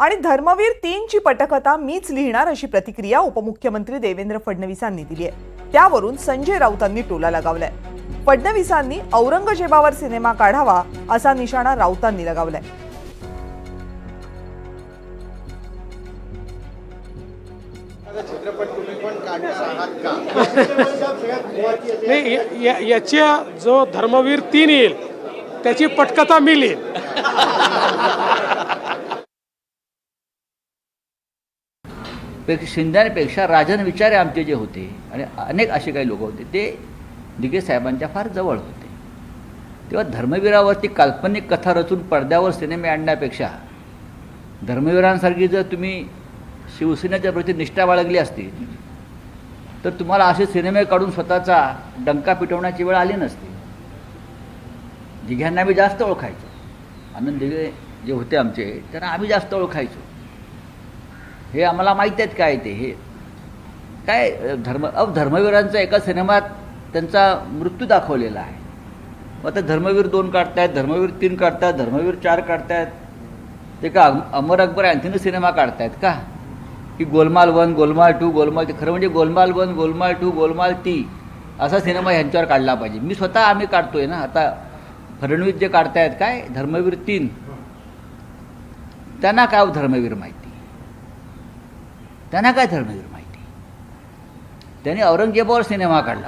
आणि धर्मवीर तीनची पटकथा मीच लिहिणार अशी प्रतिक्रिया उपमुख्यमंत्री देवेंद्र फडणवीसांनी दिली आहे. त्यावरून संजय राऊतांनी टोला लगावलाय. फडणवीसांनी औरंगजेबावर सिनेमा काढावा असा निशाणा राऊतांनी लगावलाय. नाही याच्या जो धर्मवीर तीन येईल त्याची पटकथा मी लिहीन. पेक्षा शिंद्यांपेक्षा राजन विचारे आमचे जे होते. आणि अनेक असे काही लोक होते. ते दिगे साहेबांच्या फार जवळ होते. तेव्हा धर्मवीरावरती काल्पनिक कथा रचून पडद्यावर सिनेमे आणण्यापेक्षा धर्मवीरांसारखी जर तुम्ही शिवसेनेच्या प्रती निष्ठा बाळगली असती तर तुम्हाला असे सिनेमे काढून स्वतःचा डंका पिटवण्याची वेळ आली नसती. दिघ्यांना आम्ही जास्त ओळखायचो. आनंद दिघे जे होते आमचे त्यांना आम्ही जास्त ओळखायचो. हे आम्हाला माहीत आहेत काय ते हे. काय धर्म अव धर्मवीरांचा एका सिनेमात त्यांचा मृत्यू दाखवलेला आहे. मग आता धर्मवीर दोन काढतायत धर्मवीर तीन काढतात धर्मवीर चार काढतायत. ते का अमर अकबर अँथनी सिनेमा काढतायत का? की गोलमाल वन गोलमाल टू गोलमाल ते खरं म्हणजे गोलमाल वन गोलमाल टू गोलमाल ती असा सिनेमा ह्यांच्यावर काढला पाहिजे. मी स्वतः आम्ही काढतोय ना आता फडणवीस जे काढतायत काय? धर्मवीर तीन. त्यांना काय धर्मवीर माहिती? त्यांना काय धर्मवीर माहिती? त्यांनी औरंगजेबावर सिनेमा काढला.